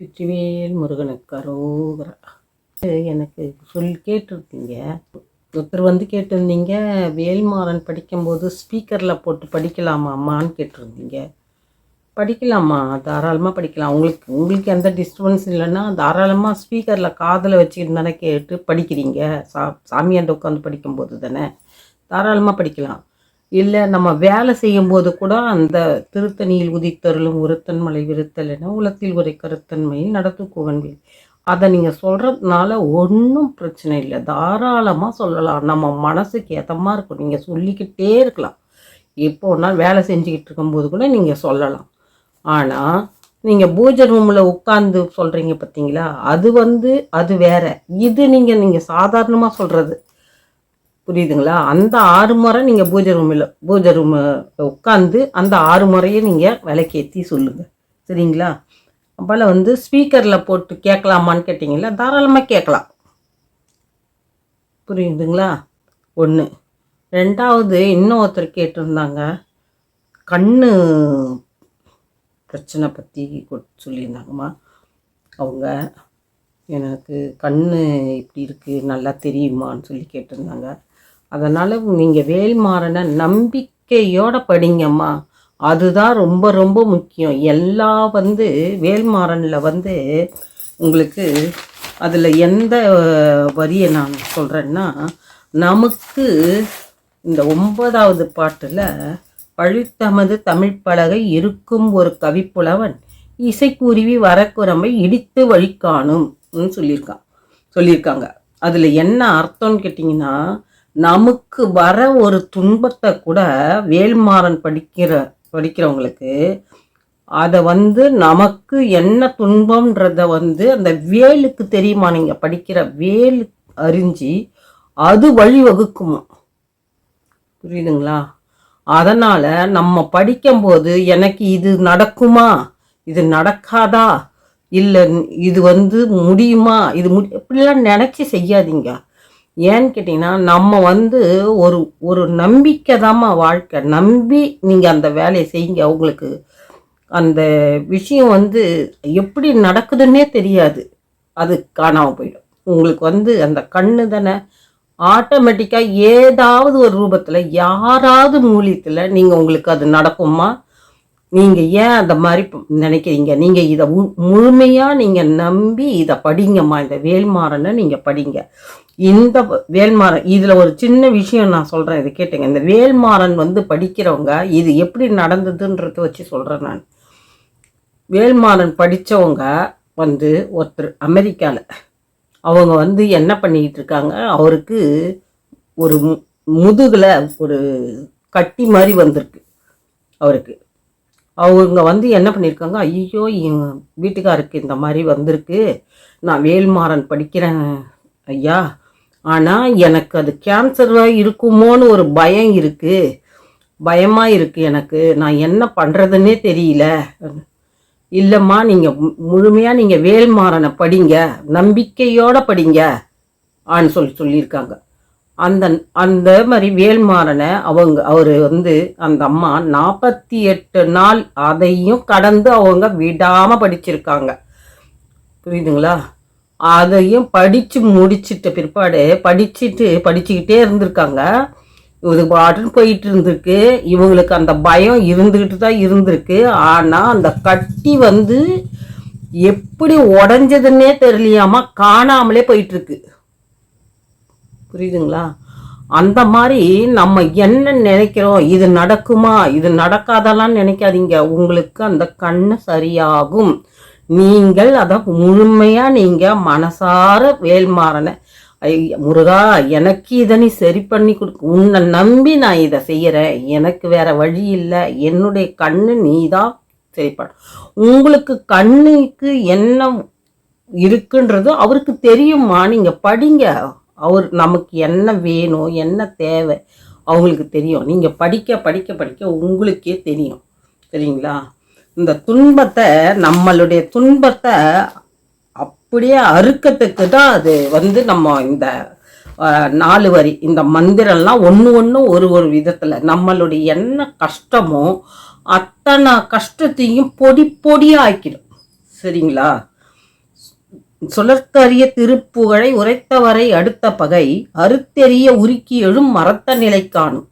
வெற்றிவேல் முருகனுக்கு அரோகரா. எனக்கு சொல் கேட்டிருக்கீங்க. ஒருத்தர் வந்து கேட்டிருந்தீங்க வேல்மாறன் படிக்கும்போது ஸ்பீக்கரில் போட்டு படிக்கலாமா அம்மான்னு கேட்டிருந்தீங்க. படிக்கலாமா? தாராளமாக படிக்கலாம். உங்களுக்கு உங்களுக்கு எந்த டிஸ்டர்பன்ஸ் இல்லைன்னா தாராளமாக ஸ்பீக்கரில் காதில் வச்சுக்கிட்டு தானே கேட்டு படிக்கிறீங்க. சா சாமியாண்ட உட்காந்து படிக்கும்போது தானே. தாராளமாக படிக்கலாம். இல்லை நம்ம வேலை செய்யும்போது கூட அந்த திருத்தணியில் உதித்தருளும் உருத்தன் மலை விருத்தல் என உலத்தில் உரை கருத்தன்மையில் நடத்து குவன்வில் அதை நீங்கள் சொல்கிறதுனால ஒன்றும் பிரச்சனை இல்லை. தாராளமாக சொல்லலாம். நம்ம மனசுக்கு ஏத்தமாக இருக்கும். நீங்கள் சொல்லிக்கிட்டே இருக்கலாம். எப்போ ஒரு நாள் வேலை செஞ்சுக்கிட்டு இருக்கும்போது கூட நீங்கள் சொல்லலாம். ஆனால் நீங்கள் பூஜை ரூமில் உட்காந்து சொல்கிறீங்க பார்த்தீங்களா அது வந்து அது வேற. இது நீங்கள் நீங்கள் சாதாரணமாக சொல்கிறது புரியுதுங்களா? அந்த ஆறு முறை நீங்கள் பூஜை ரூமில் பூஜை ரூம் உட்காந்து அந்த ஆறு முறையை நீங்கள் விலைக்கேற்றி சொல்லுங்கள் சரிங்களா? அப்போல வந்து ஸ்பீக்கரில் போட்டு கேட்கலாமான்னு கேட்டிங்களா தாராளமாக கேட்கலாம். புரியுதுங்களா? ஒன்று ரெண்டாவது இன்னும் ஒருத்தர் கேட்டிருந்தாங்க. கண்ணு பிரச்சனை பற்றி சொல்லியிருந்தாங்கம்மா. அவங்க எனக்கு கண் இப்படி இருக்குது நல்லா தெரியுமான்னு சொல்லி கேட்டிருந்தாங்க. அதனால் நீங்கள் வேல்மாறனை நம்பிக்கையோட படிங்கம்மா. அதுதான் ரொம்ப ரொம்ப முக்கியம். எல்லா வந்து வேல்மாறனில் வந்து உங்களுக்கு அதில் எந்த வரியை நான் சொல்கிறேன்னா நமக்கு இந்த ஒன்பதாவது பாட்டில் பழித்தமது தமிழ் பலகை இருக்கும் ஒரு கவிப்புலவன் இசைக்குருவி வரக்குறமை இடித்து வழிகாணும் சொல்லியிருக்கான் சொல்லியிருக்காங்க. அதில் என்ன அர்த்தம்னு கேட்டிங்கன்னா நமக்கு வர ஒரு துன்பத்தை கூட வேல்மாறன் படிக்கிற படிக்கிறவங்களுக்கு அதை வந்து நமக்கு என்ன துன்பம்ன்றத வந்து அந்த வேலுக்கு தெரியுமா? நீங்கள் படிக்கிற வேல் அறிஞ்சு அது வழி வகுக்குமா புரியுதுங்களா? அதனால் நம்ம படிக்கும்போது எனக்கு இது நடக்குமா? இது நடக்காதா? இல்லை இது வந்து முடியுமா? இது முடி இப்படிலாம் நினச்சி செய்யாதீங்க. ஏன்னு கேட்டிங்கன்னா நம்ம வந்து ஒரு ஒரு நம்பிக்கை தாம்மா வாழ்க்கை. நம்பி நீங்கள் அந்த வேலையை செய்யுங்க. அவங்களுக்கு அந்த விஷயம் வந்து எப்படி நடக்குதுன்னே தெரியாது. அது காணாமல் போயிடும். உங்களுக்கு வந்து அந்த கண்ணு தானே ஆட்டோமேட்டிக்காக ஏதாவது ஒரு ரூபத்தில் யாராவது மூலியத்தில் நீங்கள் உங்களுக்கு அது நடக்குமா? நீங்கள் ஏன் அந்த மாதிரி நினைக்கிறீங்க? நீங்கள் இதை முழுமையாக நீங்கள் நம்பி இதை படிங்கம்மா. இந்த வேல்மாறனை நீங்கள் படிங்க. இந்த வேல்மாறன் இதில் ஒரு சின்ன விஷயம் நான் சொல்கிறேன் இதை கேட்டுங்க. இந்த வேல்மாறன் வந்து படிக்கிறவங்க இது எப்படி நடந்ததுன்றத வச்சு சொல்கிறேன் நான். வேல்மாறன் படித்தவங்க வந்து ஒருத்தர் அமெரிக்காவில் அவங்க வந்து என்ன பண்ணிக்கிட்டு இருக்காங்க? அவருக்கு ஒரு முதுகில் ஒரு கட்டி மாதிரி வந்திருக்கு அவருக்கு. அவங்க வந்து என்ன பண்ணியிருக்காங்க ஐயோ எங்கள் வீட்டுக்காருக்கு இந்த மாதிரி வந்திருக்கு. நான் வேல்மாறன் படிக்கிறேன் ஐயா. ஆனால் எனக்கு அது கேன்சராக இருக்குமோன்னு ஒரு பயம் இருக்குது பயமாக இருக்குது எனக்கு. நான் என்ன பண்ணுறதுன்னே தெரியல. இல்லைம்மா நீங்கள் முழுமையாக நீங்கள் வேல்மாறனை படிங்க. நம்பிக்கையோடு படிங்க. ஆன்னு சொல்லி சொல்லியிருக்காங்க. அந்த அந்த மாதிரி வேல்மாறனை அவங்க அவர் வந்து அந்த அம்மா நாற்பத்தி எட்டு நாள் அதையும் கடந்து அவங்க விடாமல் படிச்சிருக்காங்க. புரியுதுங்களா? அதையும் படித்து முடிச்சிட்ட பிற்பாடு படிச்சுட்டு படிச்சுக்கிட்டே இருந்திருக்காங்க. இது பாட்டுன்னு போயிட்டு இருந்திருக்கு இவங்களுக்கு அந்த பயம் இருந்துக்கிட்டு தான் இருந்திருக்கு. ஆனால் அந்த கட்டி வந்து எப்படி உடஞ்சதுன்னே தெரியலையாமா காணாமலே போயிட்டுருக்கு. புரியுதுங்களா? அந்த மாதிரி நம்ம என்ன நினைக்கிறோம்? இது நடக்குமா? இது நடக்காதெல்லாம் நினைக்காதீங்க. உங்களுக்கு அந்த கண்ணு சரியாகும். நீங்கள் அதை முழுமையாக நீங்கள் மனசார வேல்மாறனை. முருகா எனக்கு இதை நீ சரி பண்ணி கொடுக்க உன்னை நம்பி நான் இதை செய்கிறேன் எனக்கு வேற வழி இல்லை. என்னுடைய கண்ணு நீ தான் சரிப்பட உங்களுக்கு கண்ணுக்கு என்ன இருக்குன்றது அவருக்கு தெரியுமா? நீங்கள் படிங்க. அவர் நமக்கு என்ன வேணும் என்ன தேவை அவங்களுக்கு தெரியும். நீங்கள் படிக்க படிக்க படிக்க உங்களுக்கே தெரியும். சரிங்களா? இந்த துன்பத்தை நம்மளுடைய துன்பத்தை அப்படியே அறுக்கத்துக்கு தான் அது வந்து நம்ம இந்த நாலு வரி இந்த மந்திரம்லாம் ஒன்று ஒன்று ஒரு ஒரு விதத்தில் நம்மளுடைய என்ன கஷ்டமோ அத்தனை கஷ்டத்தையும் பொடி பொடியாக ஆக்கிடும். சரிங்களா? சுழற்கரிய திருப்புகழை உரைத்தவரை அடுத்த பகை அறுத்தெறிய உருக்கி எழும் மரத்த நிலை காணும்.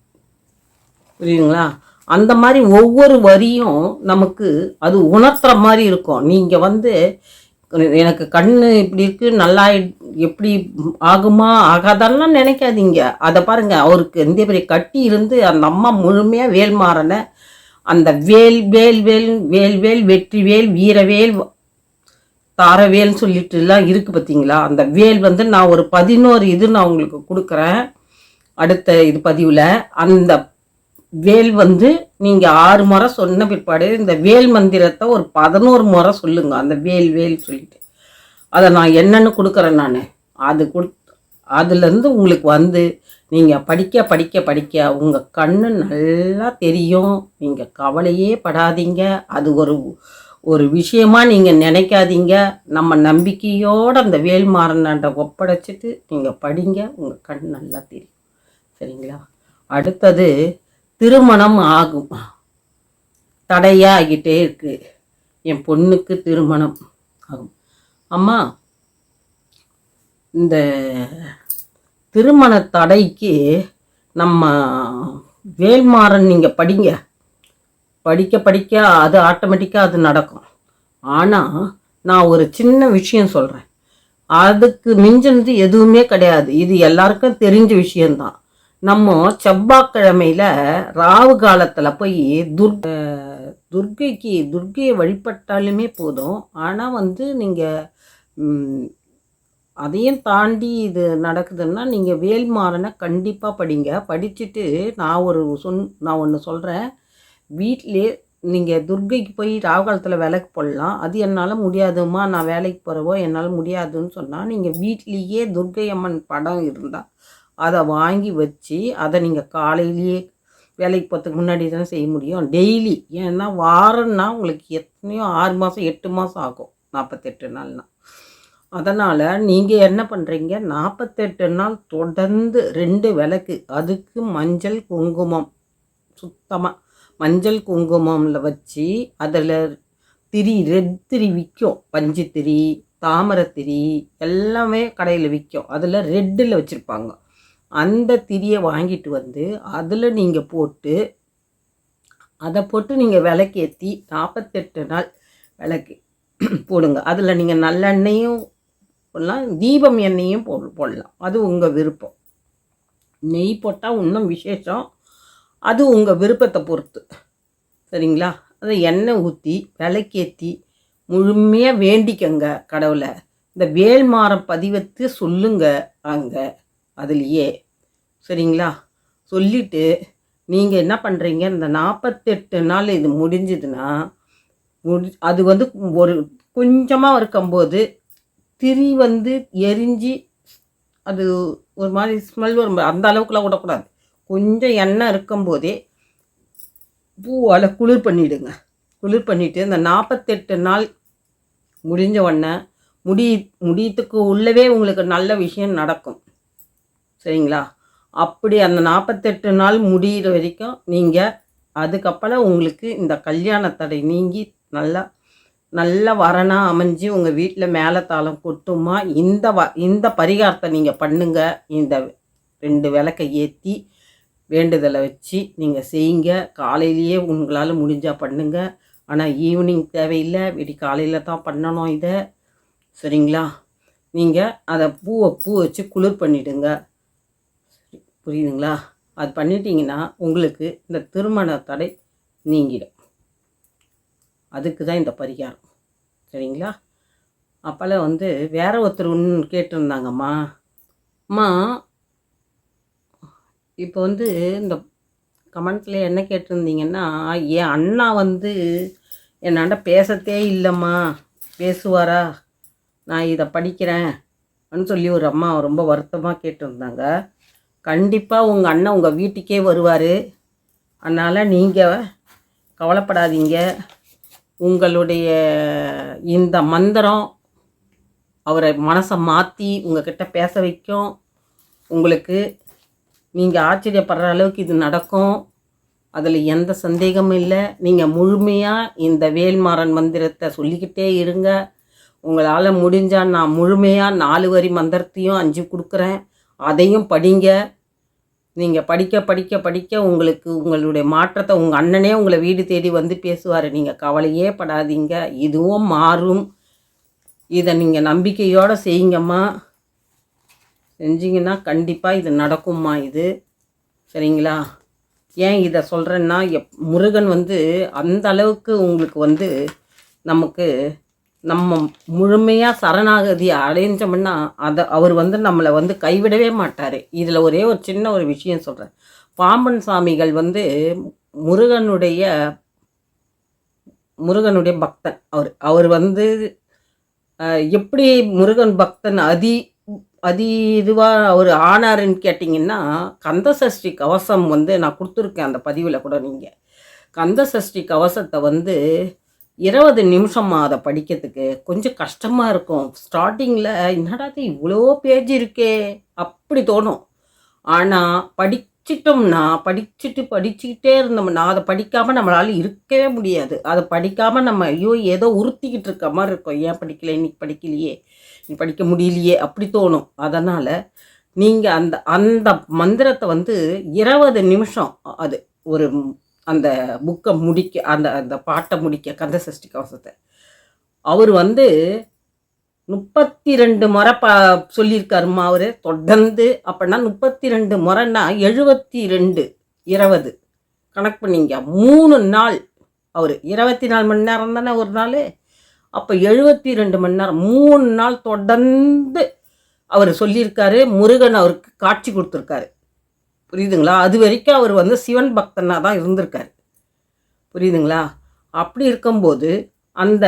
புரியுதுங்களா? அந்த மாதிரி ஒவ்வொரு வரியும் நமக்கு அது உணர்த்துற மாதிரி இருக்கும். நீங்கள் வந்து எனக்கு கண்ணு இப்படி இருக்கு நல்லா எப்படி ஆகுமா? ஆகாதான்லாம் நினைக்காதீங்க. அதை பாருங்க அவருக்கு எந்த பெரிய கட்டி இருந்து அந்த அம்மா முழுமையாக வேல்மாறனை அந்த வேல் வேல் வேல் வேல் வேல் வெற்றி வேல் வீரவேல் தாரவேல்னு சொல்லிட்டுலாம் இருக்குது பார்த்தீங்களா அந்த வேல் வந்து நான் ஒரு பதினோரு இது நான் உங்களுக்கு கொடுக்குறேன். அடுத்த இது பதிவில். அந்த வேல் வந்து நீங்கள் ஆறு முறை சொன்ன பிற்பாடு இந்த வேல் மந்திரத்தை ஒரு பதினோரு முறை சொல்லுங்க. அந்த வேல் வேல் சொல்லிட்டு. அதை நான் என்னென்னு கொடுக்குறேன் நான். அது கொடு அதுலேருந்து உங்களுக்கு வந்து நீங்கள் படிக்க படிக்க படிக்க உங்கள் கண்ணு நல்லா தெரியும். நீங்கள் கவலையே படாதீங்க. அது ஒரு ஒரு விஷயமா நீங்கள் நினைக்காதீங்க. நம்ம நம்பிக்கையோடு அந்த வேல்மாறனாண்ட ஒப்படைச்சிட்டு நீங்கள் படிங்க. உங்கள் கண் நல்லா தெரியும். சரிங்களா? அடுத்தது திருமணம் ஆகும். தடையாக ஆகிட்டே இருக்குது என் பொண்ணுக்கு திருமணம் ஆகும். அம்மா இந்த திருமண தடைக்கு நம்ம வேல்மாறன் நீங்கள் படிங்க. படிக்க படிக்க அது ஆட்டோமேட்டிக்காக அது நடக்கும். ஆனால் நான் ஒரு சின்ன விஷயம் சொல்கிறேன் அதுக்கு மிஞ்சினது எதுவுமே கிடையாது. இது எல்லாருக்கும் தெரிஞ்ச விஷயந்தான் நம்ம செவ்வாய்க்கிழமையில் ராவு காலத்தில் போய் துர் துர்கைக்கு துர்கையை வழிபட்டாலுமே போதும். ஆனால் வந்து நீங்கள் அதையும் தாண்டி இது நடக்குதுன்னா நீங்கள் வேல்மாறனை கண்டிப்பாக படிங்க. படிச்சுட்டு நான் ஒரு சொன் நான் ஒன்று சொல்கிறேன் வீட்டிலே நீங்கள் துர்கைக்கு போய் ராகுகாலத்தில் விலைக்கு போடலாம். அது என்னால் முடியாதும்மா நான் வேலைக்கு போகிறவோ என்னால் முடியாதுன்னு சொன்னால் நீங்கள் வீட்லேயே துர்கை அம்மன் படம் இருந்தால் அதை வாங்கி வச்சு அதை நீங்கள் காலையிலேயே வேலைக்கு போகிறதுக்கு முன்னாடி தான் செய்ய முடியும். டெய்லி. ஏன்னா வாரம்னா உங்களுக்கு எத்தனையோ ஆறு மாதம் எட்டு மாதம் ஆகும். நாற்பத்தெட்டு நாள்னா. அதனால் நீங்கள் என்ன பண்ணுறீங்க நாற்பத்தெட்டு நாள் தொடர்ந்து ரெண்டு விளக்கு. அதுக்கு மஞ்சள் குங்குமம். சுத்தமாக மஞ்சள் குங்குமம்ல வச்சு அதில் திரி ரெட் திரி விற்கும் பஞ்சு திரி தாமரை திரி எல்லாமே கடையில் விற்கும் அதில் ரெட்டில் வச்சுருப்பாங்க. அந்த திரியை வாங்கிட்டு வந்து அதில் நீங்கள் போட்டு அதை போட்டு நீங்கள் விளக்கேற்றி நாற்பத்தெட்டு நாள் விளக்கு போடுங்க. அதில் நீங்கள் நல்லெண்ணெயும் போடலாம் தீபம் எண்ணெயும் போ போடலாம். அது உங்கள் விருப்பம். நெய் போட்டால் இன்னும் விசேஷம். அது உங்கள் விருப்பத்தை பொறுத்து. சரிங்களா? அதை எண்ணெய் ஊற்றி விளக்கேற்றி முழுமையாக வேண்டிக்கங்க கடவுளை. இந்த வேல்மாரம் பதிவத்து சொல்லுங்க அங்கே அதுலேயே. சரிங்களா? சொல்லிவிட்டு நீங்கள் என்ன பண்ணுறீங்க இந்த நாற்பத்தெட்டு நாள் இது முடிஞ்சுதுன்னா முடி அது வந்து ஒரு கொஞ்சமாக இருக்கும்போது திரி வந்து எரிஞ்சு அது ஒரு மாதிரி ஸ்மெல் வரும். அந்த அளவுக்குலாம் விடக்கூடாது. கொஞ்சம் எண்ணெய் இருக்கும்போதே பூவால் குளிர் பண்ணிவிடுங்க குளிர் பண்ணிவிட்டு இந்த நாற்பத்தெட்டு நாள் முடிஞ்ச உடனே முடி முடியத்துக்கு உள்ளவே உங்களுக்கு நல்ல விஷயம் நடக்கும். சரிங்களா? அப்படி அந்த நாற்பத்தெட்டு நாள் முடிகிற வரைக்கும் நீங்கள் அதுக்கப்புறம் உங்களுக்கு இந்த கல்யாண தடை நீங்கி நல்லா நல்ல வரனாக அமைஞ்சு உங்கள் வீட்டில் மேலே தாளம் கொட்டுமா இந்த வ இந்த பரிகாரத்தை நீங்கள் பண்ணுங்கள் இந்த ரெண்டு விளக்கை ஏற்றி வேண்டுதலை வச்சு நீங்கள் செய்யுங்க. காலையிலேயே உங்களால் முடிஞ்சால் பண்ணுங்கள் ஆனால் ஈவினிங் தேவையில்லை. விடி காலையில் தான் பண்ணணும் இதை. சரிங்களா? நீங்கள் அதை பூவை பூ வச்சு குளிர் பண்ணிவிடுங்க புரியுதுங்களா? அது பண்ணிட்டீங்கன்னா உங்களுக்கு இந்த திருமண தடை நீங்கிடும். அதுக்கு தான் இந்த பரிகாரம். சரிங்களா? அப்போல்லாம் வந்து வேற ஒருத்தர் ஒன்று கேட்டிருந்தாங்கம்மா. அம்மா இப்போ வந்து இந்த கமெண்ட்ஸில் என்ன கேட்டிருந்தீங்கன்னா என் அண்ணா வந்து என்னாண்ட பேசத்தே இல்லைம்மா. பேசுவாரா? நான் இதை படிக்கிறேன். சொல்லி ஒரு அம்மா ரொம்ப வருத்தமாக கேட்டிருந்தாங்க. கண்டிப்பாக உங்கள் அண்ணன் உங்கள் வீட்டுக்கே வருவார். அதனால் நீங்கள் கவலைப்படாதீங்க. உங்களுடைய இந்த மந்திரம் அவரை மனசை மாற்றி உங்ககிட்ட பேச வைக்கும். உங்களுக்கு நீங்கள் ஆச்சரியப்படுற அளவுக்கு இது நடக்கும். அதில் எந்த சந்தேகமும் இல்லை. நீங்கள் முழுமையாக இந்த வேல்மாறன் மந்திரத்தை சொல்லிக்கிட்டே இருங்க. உங்களால் முடிஞ்சால் நான் முழுமையாக நாலு வரி மந்திரத்தையும் அஞ்சு கொடுக்குறேன். அதையும் படிங்க. நீங்கள் படிக்க படிக்க படிக்க உங்களுக்கு உங்களுடைய மாற்றத்தை உங்கள் அண்ணனே உங்களை வீடு தேடி வந்து பேசுவார். நீங்கள் கவலையே படாதீங்க. இதுவும் மாறும். இதை நீங்கள் நம்பிக்கையோடு செய்யுங்கம்மா. செஞ்சிங்கன்னா கண்டிப்பாக இது நடக்கும்மா இது. சரிங்களா? ஏன் இதை சொல்கிறேன்னா எப் முருகன் வந்து அந்த அளவுக்கு உங்களுக்கு வந்து நமக்கு நம்ம முழுமையாக சரணாகதி அடைஞ்சோம்னா அதை அவர் வந்து நம்மளை வந்து கைவிடவே மாட்டார். இதில் ஒரே ஒரு சின்ன ஒரு விஷயம் சொல்கிறேன் பாம்பன் சாமிகள் வந்து முருகனுடைய முருகனுடைய பக்தன். அவர் அவர் வந்து எப்படி முருகன் பக்தன் அதி அதி இதுவாக அவர் ஆனாருன்னு கேட்டிங்கன்னா கந்த சஷ்டி கவசம் வந்து நான் கொடுத்துருக்கேன் அந்த பதிவில் கூட நீங்கள் கந்த சஷ்டி கவசத்தை வந்து இருபது நிமிஷமாக அதை படிக்கிறதுக்கு கொஞ்சம் கஷ்டமாக இருக்கும். ஸ்டார்டிங்கில் என்னடா இது இவ்வளோ பேஜ் இருக்கே அப்படி தோணும். ஆனால் படிச்சிட்டோம்னா படிச்சுட்டு படிச்சுக்கிட்டே இருந்தோம்னா அதை படிக்காமல் நம்மளால் இருக்கவே முடியாது. அதை படிக்காமல் நம்ம ஐயோ ஏதோ உறுத்திக்கிட்டு இருக்க மாதிரி இருக்கும். ஏன் படிக்கல? இன்னைக்கு படிக்கலையே. படிக்க முடியலையே அப்படி தோணும். அதனால் நீங்கள் அந்த அந்த மந்திரத்தை வந்து இருபது நிமிஷம் அது ஒரு அந்த புக்கை முடிக்க அந்த அந்த பாட்டை முடிக்க கந்த சஷ்டி கவசத்தை. அவர் வந்து முப்பத்தி ரெண்டு முறை ப சொல்லியிருக்காருமா அவர் தொடர்ந்து அப்படின்னா முப்பத்தி ரெண்டு முறைன்னா எழுபத்தி ரெண்டு இருபது. கணக்கு பண்ணிங்க. மூணு நாள் அவர். இருபத்தி நாலு மணி நேரம் தானே ஒரு நாள்? அப்போ எழுபத்தி ரெண்டு மணி நேரம் மூணு நாள் தொடர்ந்து அவர் சொல்லியிருக்காரு முருகன் அவருக்கு காட்சி கொடுத்துருக்காரு. புரியுதுங்களா? அது வரைக்கும் அவர் வந்து சிவன் பக்தனாக தான் இருந்திருக்காரு. புரியுதுங்களா? அப்படி இருக்கும்போது அந்த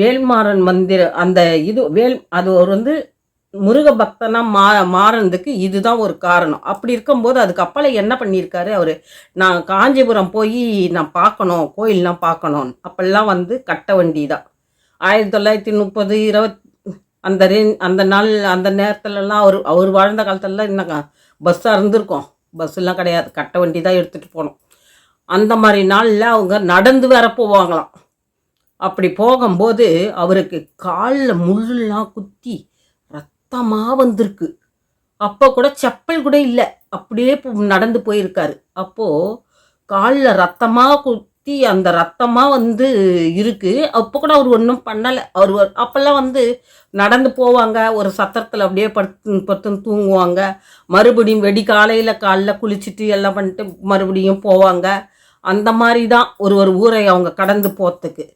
வேல்மாறன் மந்திர அந்த இது வேல் அது ஒரு வந்து முருக பக்தனாக மா மாறினதுக்கு இதுதான் ஒரு காரணம். அப்படி இருக்கும்போது அதுக்கு அப்பால என்ன பண்ணியிருக்காரு அவர்? நான் காஞ்சிபுரம் போய் நான் பார்க்கணும் கோயில்லாம் பார்க்கணும் அப்பெல்லாம் வந்து கட்ட வண்டி தான் ஆயிரத்தி தொள்ளாயிரத்தி முப்பது இருபத் அந்த ரே அந்த நாள் அந்த நேரத்துலலாம் அவர் அவர் வாழ்ந்த காலத்துலலாம் என்ன பஸ்ஸாக இருந்திருக்கோம். பஸ்ஸெல்லாம் கிடையாது. கட்ட வண்டி தான் எடுத்துகிட்டு போனோம். அந்த மாதிரி நாளில் அவங்க நடந்து வேற போவாங்களாம். அப்படி போகும்போது அவருக்கு காலில் முள்ளெல்லாம் குத்தி ரத்தமாக வந்திருக்கு. அப்போ கூட செப்பல் கூட இல்லை. அப்படியே நடந்து போயிருக்காரு. அப்போது காலில் ரத்தமாக குத்தி அந்த ரத்தமாக வந்து இருக்குது அப்போ கூட அவர் ஒன்றும் பண்ணலை. அவர் அப்போல்லாம் வந்து நடந்து போவாங்க. ஒரு சத்திரத்தில் அப்படியே படுத்து படுத்துன்னு தூங்குவாங்க. மறுபடியும் வெடி காலையில் காலில் குளிச்சுட்டு எல்லாம் பண்ணிட்டு மறுபடியும் போவாங்க. அந்த மாதிரி தான் ஒரு ஒரு ஊரை அவங்க கடந்து போகிறதுக்கு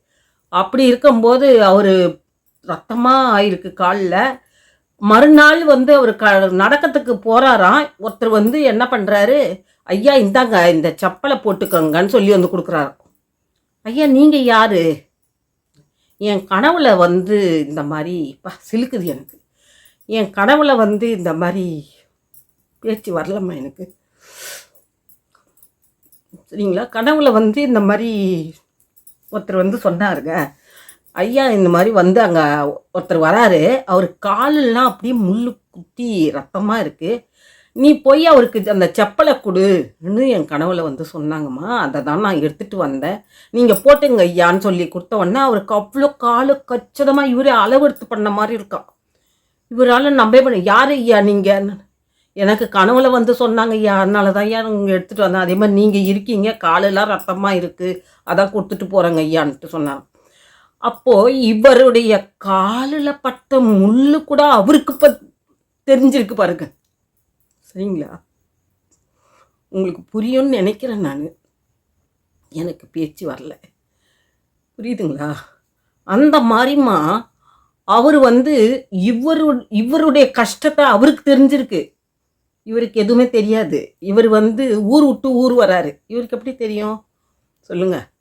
அப்படி இருக்கும்போது அவர் ரத்தமாக ஆயிருக்கு காலில். மறுநாள் வந்து அவர் க நடக்கத்துக்கு போகிறாராம் ஒருத்தர் வந்து என்ன பண்ணுறாரு ஐயா இந்தாங்க இந்த செப்பலை போட்டுக்கோங்கன்னு சொல்லி வந்து கொடுக்குறாரு ஐயா நீங்கள் யார்? என் கனவுல வந்து இந்த மாதிரி இப்போ சிலுக்குது எனக்கு. என் கனவுல வந்து இந்த மாதிரி பேச்சு வரலம்மா எனக்கு. சரிங்களா? கனவுல வந்து இந்த மாதிரி ஒருத்தர் வந்து சொன்னாருங்க. ஐயா இந்த மாதிரி வந்து அங்கே ஒருத்தர் வராரு. அவர் காலெல்லாம் அப்படியே முள்ளு குத்தி ரத்தமாக இருக்குது நீ போய் அவருக்கு அந்த செப்பலை கொடுன்னு என் கனவுல வந்து சொன்னாங்கம்மா. அதை தான் நான் எடுத்துகிட்டு வந்தேன். நீங்கள் போட்டுங்க ஐயான்னு சொல்லி கொடுத்த உடனே அவருக்கு அவ்வளோ காலு கச்சிதமாக இவரே அளவெடுத்து பண்ண மாதிரி இருக்கான். இவரால் நம்பவே பண்ண யார் ஐயா நீங்கள் எனக்கு கனவுல வந்து சொன்னாங்க ஐயா அதனால தான் ஐயா நீங்கள் எடுத்துகிட்டு வந்தேன். அதே மாதிரி நீங்கள் இருக்கீங்க காலெல்லாம் ரத்தமாக இருக்குது அதான் கொடுத்துட்டு போகிறேங்க ஐயான்ட்டு சொன்னாங்க. அப்போது இவருடைய காலில் பட்ட முள்ளு கூட அவருக்கு ப தெரிஞ்சிருக்கு பாருங்க. சரிங்களா? உங்களுக்கு புரியும்னு நினைக்கிறேன் நான். எனக்கு பேச்சு வரல. புரியுதுங்களா? அந்த மாதிரிமா அவர் வந்து இவரு இவருடைய கஷ்டத்தை அவருக்கு தெரிஞ்சிருக்கு. இவருக்கு எதுவுமே தெரியாது. இவர் வந்து ஊர் விட்டு ஊர் வராரு. இவருக்கு எப்படி தெரியும்? சொல்லுங்கள்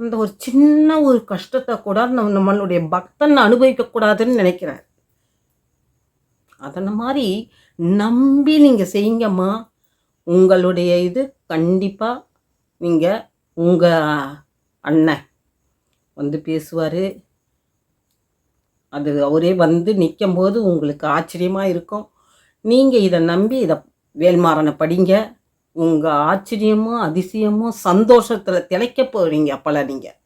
அந்த ஒரு சின்ன ஒரு கஷ்டத்தை கூட நம்ம நம்மளுடைய பக்தன் அனுபவிக்கக்கூடாதுன்னு நினைக்கிறார் அதன மாதிரி நம்பி நீங்கள் செய்யுங்கம்மா. உங்களுடைய இது கண்டிப்பாக நீங்கள் உங்கள் அண்ணன் வந்து பேசுவார். அது அவரே வந்து நிற்கும்போது உங்களுக்கு ஆச்சரியமாக இருக்கும். நீங்கள் இதை நம்பி இதை வேல்மாறனை படிங்க. உங்கள் ஆச்சரியமும் அதிசயமும் சந்தோஷத்தில் திளைக்க போகிறீங்க அப்போல்லாம் நீங்கள்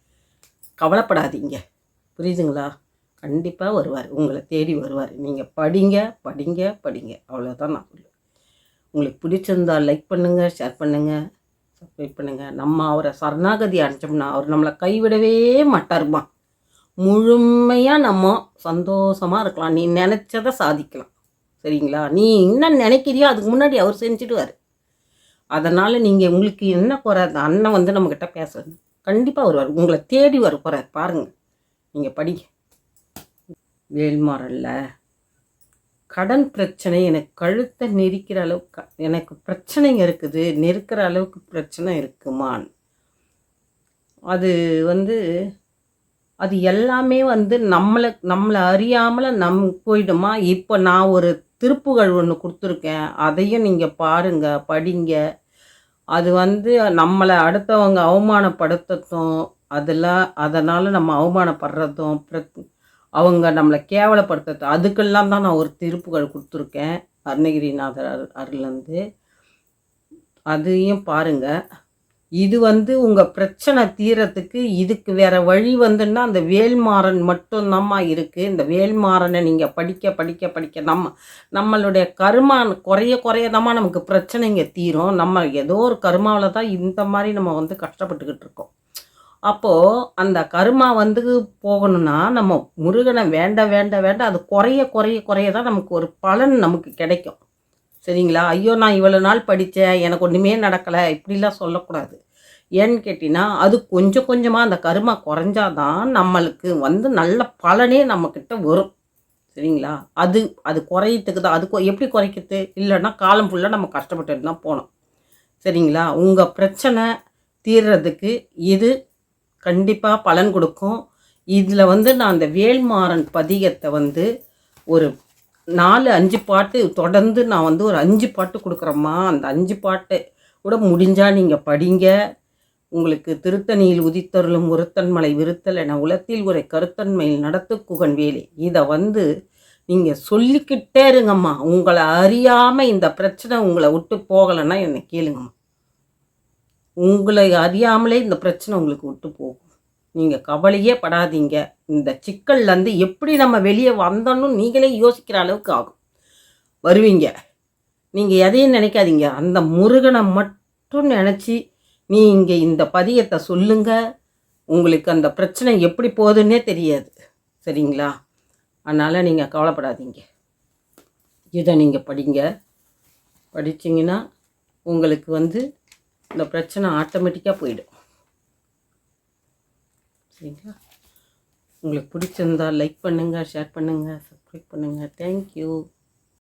கவலைப்படாதீங்க. புரியுதுங்களா? கண்டிப்பாக வருவார். உங்களை தேடி வருவார். நீங்கள் படிங்க படிங்க படிங்க. அவ்வளோதான் நான் சொல்லுவேன். உங்களுக்கு பிடிச்சிருந்தா லைக் பண்ணுங்கள் ஷேர் பண்ணுங்கள் சப்ஸ்கிரைப் பண்ணுங்கள் நம்ம அவரை சரணாகதி அடைஞ்சோம்னா அவர் நம்மளை கைவிடவே மாட்டாருமா? முழுமையாக நம்ம சந்தோஷமாக இருக்கலாம். நீ நினச்சதை சாதிக்கலாம். சரிங்களா? நீ என்ன நினைக்கிறியோ அதுக்கு முன்னாடி அவர் செஞ்சுடுவார். அதனால் நீங்கள் உங்களுக்கு என்ன குறை அந்த அண்ணன் வந்து நம்மக்கிட்ட பேசுறது. கண்டிப்பாக வருவார். உங்களை தேடி வர போகிறார் பாருங்கள் நீங்கள் படி வேல்மாறல்ல கடன் பிரச்சனை எனக்கு கழுத்தை நெரிக்கிற அளவுக்கு எனக்கு பிரச்சனைங்க இருக்குது. நெருக்கிற அளவுக்கு பிரச்சனை இருக்குமான். அது வந்து அது எல்லாமே வந்து நம்மளை நம்மளை அறியாமல் நம் போயிடுமா? இப்போ நான் ஒரு திருப்புகள் ஒன்று கொடுத்துருக்கேன். அதையும் நீங்கள் பாருங்கள் படிங்க. அது வந்து நம்மளை அடுத்தவங்க அவமானப்படுத்தத்தும் அதெல்லாம் அதனால் நம்ம அவமானப்படுறதும் அவங்க நம்மளை கேவலப்படுத்துறது அதுக்கெல்லாம் தான் நான் ஒரு திருப்புகள் கொடுத்துருக்கேன். அருணகிரிநாதர் அரு அருள்லேருந்து அதையும் பாருங்கள் இது வந்து உங்கள் பிரச்சனை தீரத்துக்கு இதுக்கு வேற வழி வந்துன்னா அந்த வேல்மாறன் மட்டும்தாம்மா இருக்குது இந்த வேல்மாறனை நீங்கள் படிக்க படிக்க படிக்க நம்ம நம்மளுடைய கருமா குறைய குறையதாம்மா நமக்கு பிரச்சனைங்க தீரும். நம்ம ஏதோ ஒரு கருமாவில் தான் இந்த மாதிரி நம்ம வந்து கஷ்டப்பட்டுக்கிட்டு இருக்கோம். அப்போது அந்த கருமா வந்து போகணும்னா நம்ம முருகனை வேண்ட வேண்ட வேண்ட அது குறைய குறைய குறைய தான் நமக்கு ஒரு பலன் நமக்கு கிடைக்கும். சரிங்களா? ஐயோ நான் இவ்வளோ நாள் படித்தேன் எனக்கு ஒன்றுமே நடக்கலை இப்படிலாம் சொல்லக்கூடாது. ஏன்னு கேட்டிங்கன்னா அது கொஞ்சம் கொஞ்சமாக அந்த கருமா குறைஞ்சாதான் நம்மளுக்கு வந்து நல்ல பலனே நம்மக்கிட்ட வரும். சரிங்களா? அது அது குறையத்துக்கு தான். அது கொ- எப்படி குறைக்கிறது? இல்லைன்னா காலம் ஃபுல்லாக நம்ம கஷ்டப்பட்டு தான் போனோம் சரிங்களா? உங்கள் பிரச்சனை தீர்றதுக்கு இது கண்டிப்பாக பலன் கொடுக்கும். இதில் வந்து நான் அந்த வேல்மாறன் பதிகத்தை வந்து ஒரு நாலு அஞ்சு பாட்டு தொடர்ந்து நான் வந்து ஒரு அஞ்சு பாட்டு கொடுக்குறேம்மா. அந்த அஞ்சு பாட்டு கூட முடிஞ்சால் நீங்கள் படிங்க. உங்களுக்கு திருத்தணியில் உதித்தருளும் உருத்தன்மலை விருத்தல் என உலத்தில் ஒரு கருத்தன்மையில் நடத்து குகன் வேலை. இதை வந்து நீங்கள் சொல்லிக்கிட்டே இருங்கம்மா. உங்களை அறியாமல் இந்த பிரச்சனை உங்களை விட்டு போகலைன்னா என்னை கேளுங்கம்மா. உங்களை அறியாமலே இந்த பிரச்சனை உங்களுக்கு விட்டு போகும். நீங்கள் கவலையே படாதீங்க. இந்த சிக்கல்லேருந்து எப்படி நம்ம வெளியே வந்தோன்னு நீங்களே யோசிக்கிற அளவுக்கு ஆகும். வருவீங்க. நீங்கள் எதையும் நினைக்காதீங்க. அந்த முருகனை மட்டும் நினச்சி நீங்கள் இந்த பதியத்தை சொல்லுங்க. உங்களுக்கு அந்த பிரச்சனை எப்படி போகுதுன்னே தெரியாது. சரிங்களா? அதனால் நீங்கள் கவலைப்படாதீங்க. இதை நீங்கள் படிங்க. படிச்சீங்கன்னா உங்களுக்கு வந்து இந்த பிரச்சனை ஆட்டோமேட்டிக்காக போயிடும். சரிங்களா? உங்களுக்கு பிடிச்சிருந்தா லைக் பண்ணுங்கள் ஷேர் பண்ணுங்கள் சப்ஸ்கிரைப் பண்ணுங்கள் தேங்க்யூ